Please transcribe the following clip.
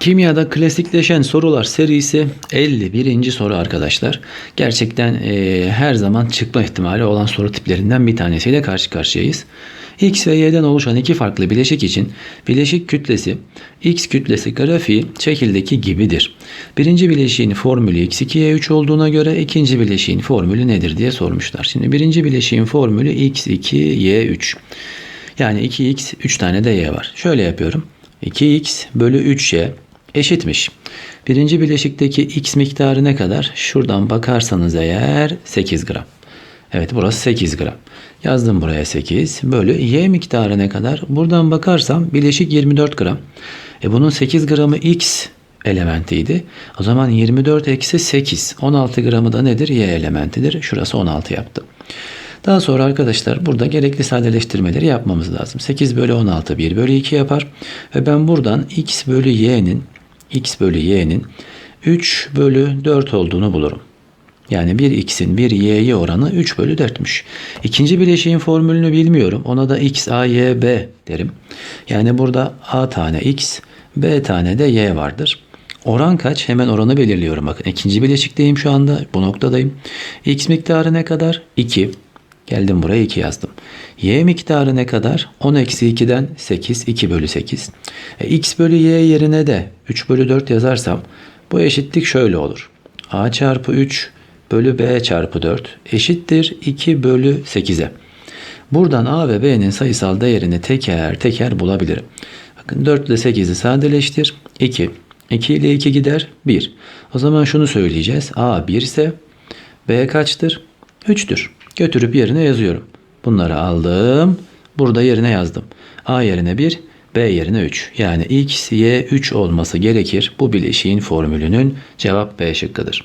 Kimyada klasikleşen sorular serisi 51. soru arkadaşlar. Gerçekten e, her zaman çıkma ihtimali olan soru tiplerinden bir tanesiyle karşı karşıyayız. X ve Y'den oluşan iki farklı bileşik için bileşik kütlesi X kütlesi grafiği şekildeki gibidir. Birinci bileşiğin formülü X2Y3 olduğuna göre ikinci bileşiğin formülü nedir diye sormuşlar. Şimdi birinci bileşiğin formülü X2Y3. Yani 2X 3 tane de Y var. Şöyle yapıyorum. 2X bölü 3Y eşitmiş. Birinci bileşikteki X miktarı ne kadar? Şuradan bakarsanız eğer 8 gram. Evet burası 8 gram. Yazdım buraya 8 bölü Y miktarı ne kadar? Buradan bakarsam bileşik 24 gram. E bunun 8 gramı X elementiydi. O zaman 24 eksi 8. 16 gramı da nedir? Y elementidir. Şurası 16 yaptı. Daha sonra arkadaşlar burada gerekli sadeleştirmeleri yapmamız lazım. 8 bölü 16 1 bölü 2 yapar. Ve ben buradan x bölü y'nin x bölü y'nin 3 bölü 4 olduğunu bulurum. Yani bir x'in bir y'ye oranı 3 bölü 4'müş. İkinci bileşiğin formülünü bilmiyorum. Ona da x, a, y, b derim. Yani burada a tane x, b tane de y vardır. Oran kaç? Hemen oranı belirliyorum. Bakın ikinci bileşikteyim şu anda. Bu noktadayım. X miktarı ne kadar? 2. Geldim buraya 2 yazdım. Y miktarı ne kadar? 10 eksi 2'den 8. 2 bölü 8. E, x bölü y yerine de 3 bölü 4 yazarsam bu eşitlik şöyle olur. a çarpı 3 bölü b çarpı 4 eşittir 2 bölü 8'e. Buradan a ve b'nin sayısal değerini teker teker bulabilirim. Bakın 4 ile 8'i sadeleştir. 2. 2 ile 2 gider 1. O zaman şunu söyleyeceğiz. A 1 ise B kaçtır? 3'tür. Götürüp yerine yazıyorum. Bunları aldım. Burada yerine yazdım. A yerine 1, B yerine 3. Yani X, Y 3 olması gerekir. Bu bileşiğin formülünün cevap B şıkkıdır.